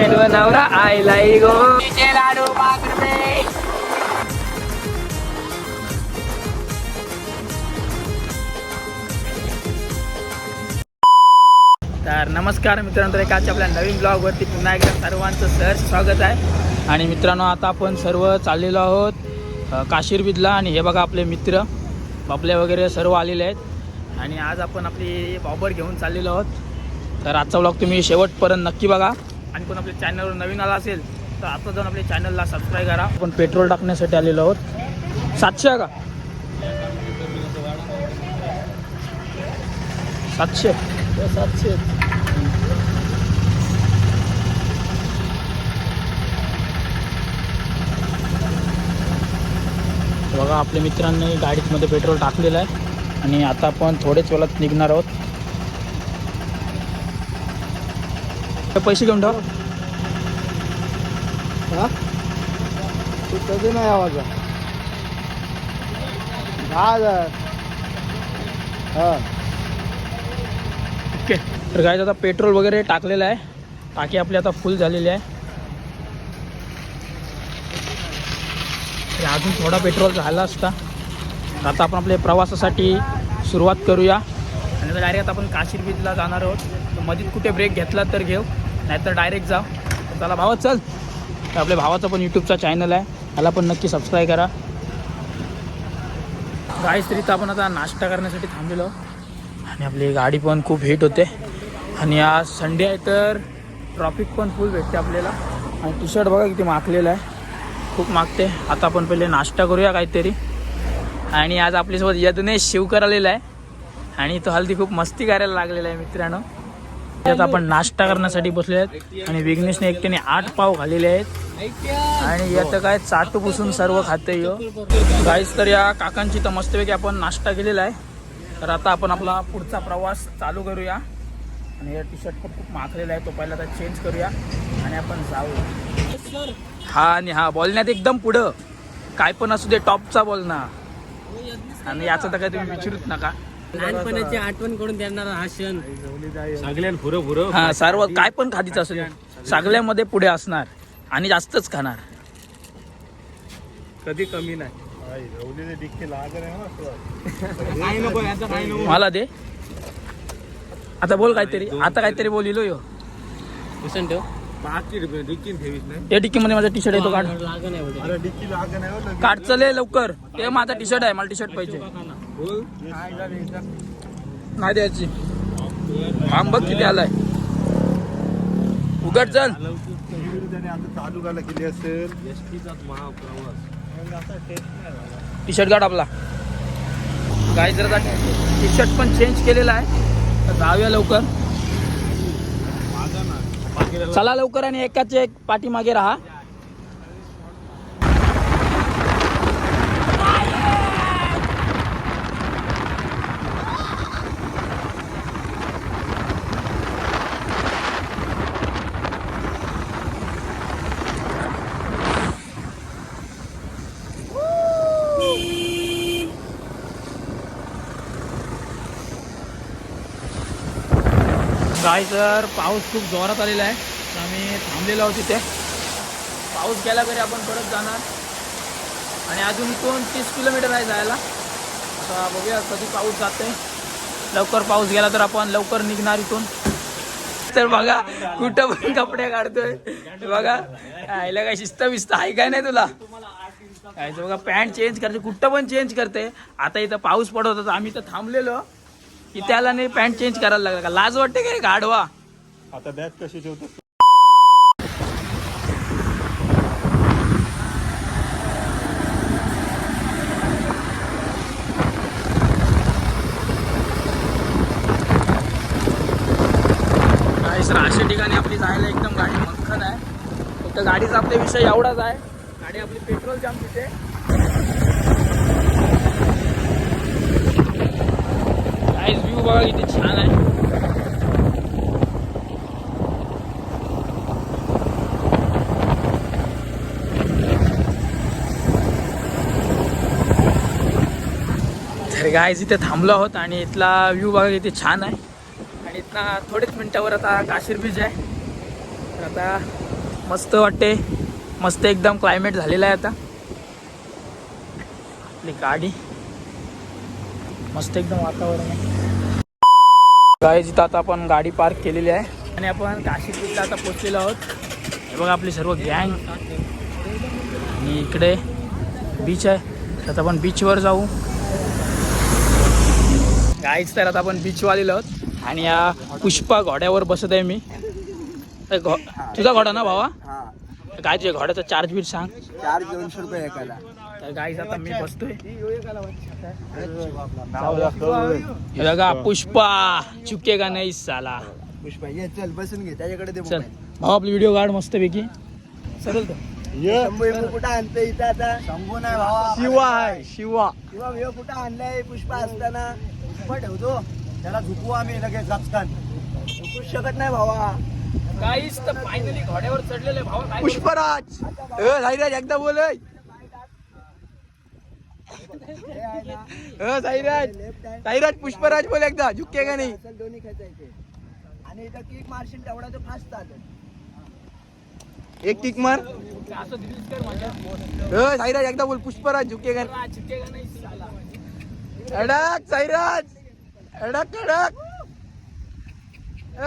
कडवा नवरा गो लाडू पाच रुपये. तर नमस्कार मित्रांनो तर एकाच्या आपल्या नवीन ब्लॉगवरती पुन्हा एकदा सर्वांचं सहर्ष स्वागत आहे. आणि मित्रांनो आता आपण सर्व चाललेलो आहोत अ, काशीरबिदला आणि हे बघा आपले मित्र बापले वगैरे सर्व आलेले आहेत. आणि आज आपण आपली बॉबर घेऊन चाललेलो आहोत. तर आजचा ब्लॉग तुम्ही शेवटपर्यंत नक्की बघा. आणि कोण आपल्या चॅनलवर नवीन आला असेल तर आता जाऊन आपल्या चॅनलला सबस्क्राईब करा. आपण पेट्रोल टाकण्यासाठी आलेलो आहोत. सातशे का? सातशे. हो, सातशे. बघा आपल्या मित्रांनी गाडीमध्ये पेट्रोल टाकलेलं आहे. आणि आता आपण थोडेच वेळात निघणार आहोत हे पैसे घेऊन ठेवा. हा? कधी नाही आवाज? दहा हजार. हा. ओके. तर काय आता पेट्रोल वगैरे टाकलेलं आहे. टाकी आपली आता फुल झालेली आहे. अजून थोडा पेट्रोल झाला असता. आता आपण आपल्या प्रवासासाठी सुरुवात करूया. आणि आता डायरेक्ट आपण काशीर बीचला जाणार आहोत. तर मधीत कुठे ब्रेक घेतला तर घेऊ. नाहीतर डायरेक्ट जाऊ तर चला भावा चल. तर आपल्या भावाचा पण यूट्यूबचा चॅनल आहे. त्याला पण नक्की सबस्क्राईब करा. गाईस तर आपण आता नाश्ता करण्यासाठी थांबलेलो. आणि आपली गाडी पण खूप हिट होते. आणि आज संडे आहे तर ट्रॉफिक पण फुल भेटते आपल्याला. आणि टी शर्ट बघा किती माखलेलं आहे. खूप मागते आता आपण पहिले नाश्ता करूया काहीतरी. आणि आज आपल्यासोबत यज्ञेश शिवकर आलेला आहे. आणि तो हल्दी खूप मस्ती करायला लागलेला आहे मित्रांनो. त्यात आपण नाश्ता करण्यासाठी बसले आहेत आणि विघ्नेशने एकट्याने आठ पाव खाल्लेले आहेत. आणि यात काय चाटू पुसून सर्व खाते यो. गाईस तर या काकांची तर मस्तपैकी आपण नाश्ता केलेला आहे. तर आता आपण आपला पुढचा प्रवास चालू करूया. आणि या टी शर्ट पण खूप माखलेला आहे तो पहिला आता चेंज करूया. आणि आपण जाऊ. हा आणि हा बोलण्यात एकदम पुढं. काय पण असू दे टॉपचा बोल ना. आणि याचं तर काय तुम्ही विचारूच नका. लहानपणाची आठवण करून देणार हा क्षण. सगळ्यान फुरं फुरं. हा सर्व काय पण खादीचं असेल सगळ्यामध्ये पुढे असणार आणि जास्तच खाणार. कधी कमी नाही. मला दे. आता बोल काहीतरी. आता काहीतरी बोलिलो यो. कुशन ठेव. बाकी डिक्की ठेवीस नाही. या टिक्कीमध्ये माझा टी शर्ट येतो काढ. हो. काढ चले लवकर. ते माझा टी शर्ट आहे मला टी शर्ट पाहिजे. नाही द्यायची. आंब बघ किती आलाय. उघड जण त्याने आता चालू. किती असेल टी शर्ट काढ आपला. काय जर टी शर्ट पण चेंज केलेला आहे. तर जाऊया लवकर. चला लवकर आणि एकाच एक पाठीमागे राहा. काय तर पाऊस खूप जोरात आलेला आहे. आम्ही थांबलेलो आहोत तिथे पाऊस गेला तरी आपण परत जाणार. आणि अजून इथून तीस किलोमीटर आहे जायला. आता बघूया कधी पाऊस जाते लवकर पाऊस गेला तर आपण लवकर निघणार इथून. तर बघा कुठं पण कपडे काढतोय. बघा आईला काय शिस्त बिस्त आहे काय नाही तुला? बघा पॅन्ट चेंज करते कुठं पण चेंज करते. आता इथं पाऊस पडत होता आम्ही तर थांबलेलो. की त्याला नाही पॅन्ट चेंज करायला लागला का? लाज वाटते का रे गाडवा आता बॅग कशी ठेवतो? अशा ठिकाणी आपली जायला एकदम गाडी मक्खन आहे. फक्त गाडीचा आपला विषय एवढाच आहे. गाडी आपली पेट्रोल जाम तिथे व्यू व्ह्यू बघा किती छान आहे. तर गायज इथे थांबलो आहोत आणि इथला व्ह्यू बघा किती छान आहे. आणि इथला थोडेच मिनटावर आता काशीर बीच आहे. तर आता मस्त वाटते. मस्त एकदम क्लायमेट झालेलं आहे आता. आपली गाडी. मस्त एकदम वातावरण आहे. गाय जिथं आता आपण गाडी पार्क केलेली आहे. आणि आपण काशी बीचला आता पोचलेलो आहोत. हे बघा आपली सर्व गँग. आणि इकडे बीच आहे. तर आता आपण बीचवर जाऊ. गाईच तर आता आपण बीचवर आलेलो आहोत. आणि या पुष्पा घोड्यावर बसत आहे मी. घो तुझा घोडा ना भावा? काय तुझ्या घोड्याचा चार्ज बीट सांग. चार दोनशे रुपये एकाला. गाईच आता मी बसतोय. हे बघा पुष्पा. चुकेगा नाही साला. पुष्पा ये चल बसून घे. त्याच्याकडे दे चल. मोबाईल. भाऊ आपली व्हिडिओ काढ मस्त पैकी सरळ कुठं आणतोय इथं आता. शंभू नाही भावा. शिवा आहे शिवा. किंवा विव कुठं आणलाय? पुष्पा असताना. पुष्पा ठेवतो त्याला आम्ही लगेच झुकूच शकत नाही भावा. गाईच तर फायनली घोड्यावर चढलेले भाऊ काय पुष्पराज. साईराज एकदा बोल अ, साईराज. साईराज पुष्पराज बोल एकदा. झुके का नाही? दोन्ही खेचायचे आणि किक मारशील तेवढा तो फास्ट चालेल एक किक मार. अ साईराज एकदा बोल. पुष्पराज झुके का हा, अडक साईराज. अडक कडक अ,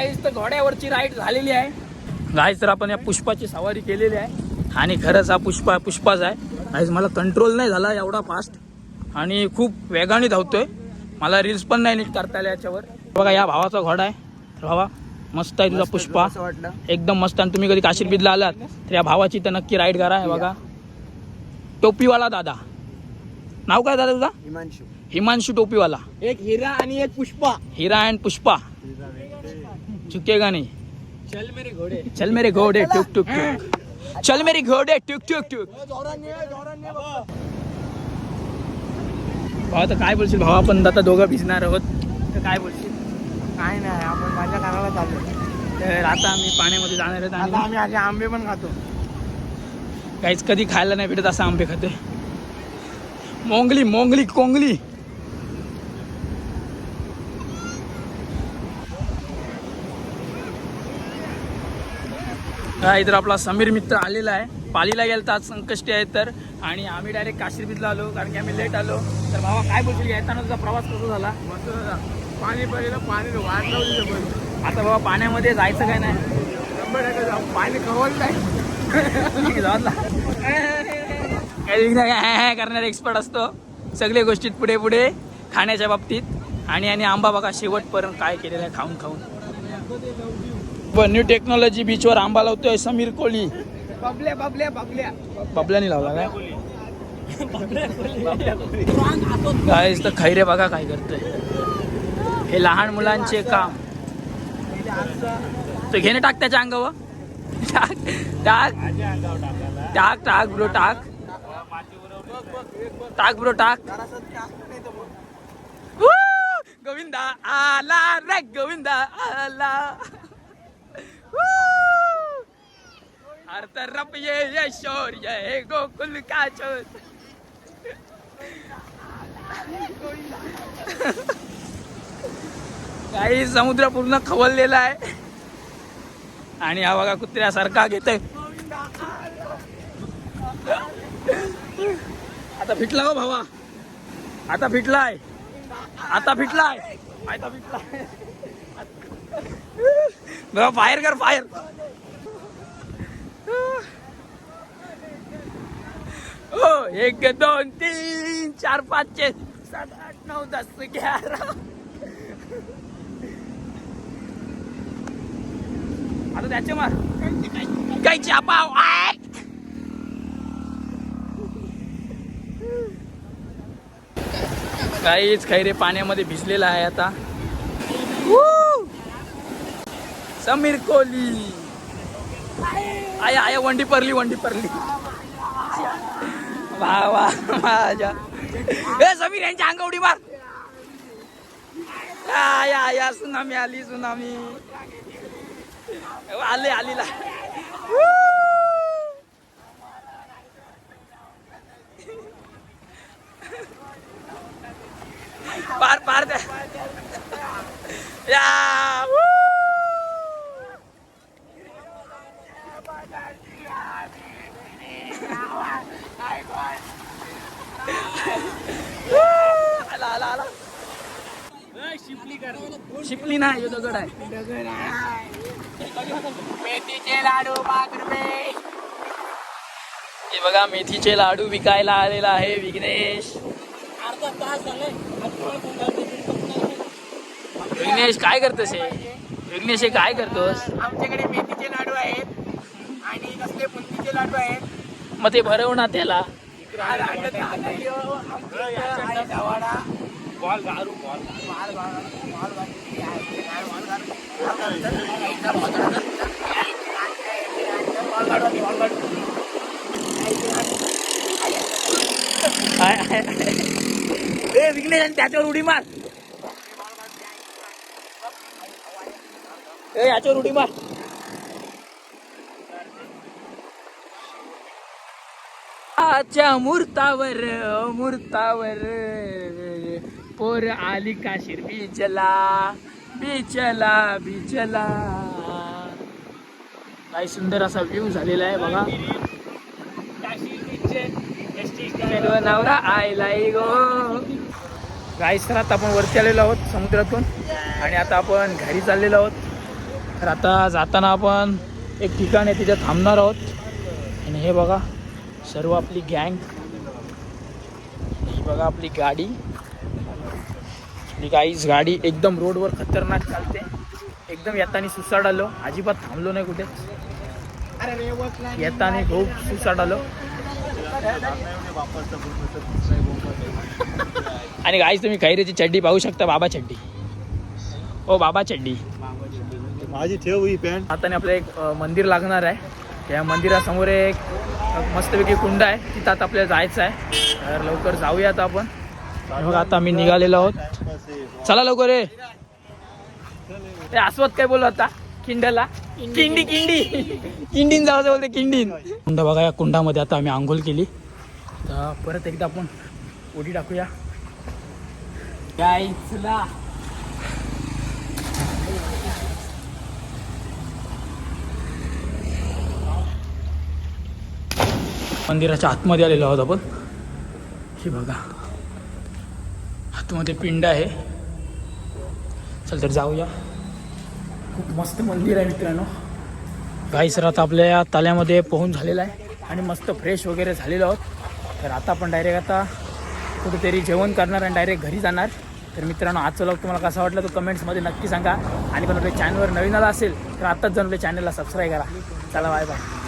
गाईच तर घोड्यावरची राईड झालेली आहे. गाईच तर आपण या पुष्पाची सवारी केलेली आहे. आणि खरंच हा पुष्पा पुष्पाच आहे. गाईज मला कंट्रोल नाही झाला एवढा फास्ट आणि खूप वेगाने धावतोय. मला रील्स पण नाही नीट करता आल्या याच्यावर. बघा या भावाचा घोडा आहे. भावा मस्त आहे तुझा पुष्पा. एकदम मस्त. आणि तुम्ही कधी काशीरबीदला आलात तर या भावाची तर नक्की राईड करा हे बघा. टोपीवाला दादा. नाव काय दादा तुझा? हिमांशू. हिमांशू टोपीवाला. एक हिरा आणि एक पुष्पा. हिरा अँड पुष्पा. चुकेगा नहीं। चल मेरे घोडे। चल मेरे घोड़े टुक टुक टुक। चल मेरे घोड़े टुक टुक टुक। भावा तर काय बोलशील भावा? आपण आता दोघं भिजणार आहोत. तर काय बोलशील? काय नाही आपण माझ्या कानाला चाललो. तर आता आम्ही पाण्यामध्ये जाणार आहेत आता आणि आम्ही असे आंबे पण खातो. काहीच कधी खायला नाही भेटत असं आंबे खातोय. मोंगली मोंगली कोंगली. हा, इथं आपला समीर मित्र आलेला आहे. पालीला गेला तर आज संकष्टी आहे तर. आणि आम्ही डायरेक्ट काशीरबीतला आलो कारण की आम्ही लेट आलो. तर भावा काय बोलशील? येताना तुझा प्रवास कसा झाला? पाणी पडलेलं पाणी वाढलं आता बाबा पाण्यामध्ये जायचं काय नाही? पाणी कवल नाही करणारा? एक्सपर्ट असतो. सगळे गोष्टीत पुढे पुढे खाण्याच्या बाबतीत. आणि आणि आंबा बघा शेवटपर्यंत काय केलेलं आहे खाऊन खाऊन. न्यू टेक्नॉलॉजी बीचवर आंबा लावतोय समीर कोळी. बबल्या बबल्या बबल्या. बबल्याने लावला काय? काय तर खैरे बघा काय करतोय. हे लहान मुलांचे काम. तो घेणे टाक त्याच्या अंगावर. टाक टाक. टाक टाक ब्रो टाक. टाक ब्रो टाक! गोविंदा आला रे गोविंदा आला. हर तरफ ये ये शोर ये गोकुल का चोर? काही समुद्र पूर्ण खवललेला आहे. आणि हा बघा कुत्र्यासारखा घेतोय आता फिटला हो भावा. आता फिटलाय. आता फिटलाय. आता फिटलाय. बघा फायर कर फायर हो एक दोन तीन चार पाच छे सात आठ नऊ दस ग्यारा. आता त्याचे मार. काही चापाव काहीच खैरे पाण्यामध्ये भिजलेला आहे आता. समीर कोहली. आया आया वंडी परली वंडी परली. वा वा माझ्या. ए समीर यांची अंगवडी मार. आया आया सुनामी आली सुनामी. आले आलीला. पार पार द्या या आला शिपली नाही दगड आहे मेथीचे लाडू पाच रुपये हे बघा मेथीचे लाडू विकायला आलेला आहे विघ्नेश विघ्नेश काय करतोस हे विघ्नेश हे काय करतोस आमच्याकडे मेथीचे लाडू आहेत आणि कसले बुंदीचे लाडू आहेत मग ते भरव ना त्याला आहे, आहे, आहे. ए विघ्नेश आणि त्याच्यावर उडी मार. ए याच्यावर उडी मार. आच्या मूर्तावर मूर्तावर पोर आली काशीर. बीचला बीचला बीचला काय सुंदर असा व्ह्यू झालेला आहे बघा. नवरा आयलाय गो. गाईस तर आता आपण वरती आलेलो आहोत समुद्रातून. आणि आता आपण घरी चाललेलो आहोत. तर आता जाताना आपण एक ठिकाण आहे तिथे थांबणार आहोत. आणि हे बघा सर्व आपली गँग. ही बघा आपली गाडी. आपली गाईच गाडी एकदम रोडवर खतरनाक चालते. एकदम येताना सुसाट आलो. अजिबात थांबलो नाही कुठे. येताना खूप सुसाट आलो. आणि गाईच तुम्ही खैरेची चड्डी पाहू शकता बाबा चड्डी. ओ बाबा चड्डी. माझी ठेव ही पॅन्ट. आता आपलं एक मंदिर लागणार आहे. त्या मंदिरासमोर एक मस्तपैकी कुंड आहे. तिथं आता आपल्याला जायचं आहे. तर लवकर जाऊयात आपण. बघा आता आम्ही निघालेलो आहोत. चला लवकर रे ते अस्वत काय बोललो आता किंडला किंडी किंडी. किंडीन जायचं बोलते किंडीन. कुंड बघा या कुंडामध्ये आता आम्ही आंघोळ केली. तर परत एकदा आपण उडी टाकूया. गाईचला मंदिराच्या आतमध्ये आलेलो आहोत आपण. हे बघा. आतमध्ये पिंड आहे. चल तर जाऊया. खूप मस्त मंदिर आहे मित्रांनो. गाईस आता आपल्या या ताल्यामध्ये पोहून झालेला आहे. आणि मस्त फ्रेश वगैरे झालेलो आहोत. तर आता आपण डायरेक्ट आता कुठेतरी जेवण करणार आणि डायरेक्ट घरी जाणार. तर मित्रांनो आजचा व्लॉग तुम्हाला कसा वाटला तो कमेंट्समध्ये नक्की सांगा. आणि पण आपल्या चॅनलवर नवीन आला असेल तर आत्ताच जाऊन आपल्या चॅनलला सबस्क्राईब करा. चला बाय बाय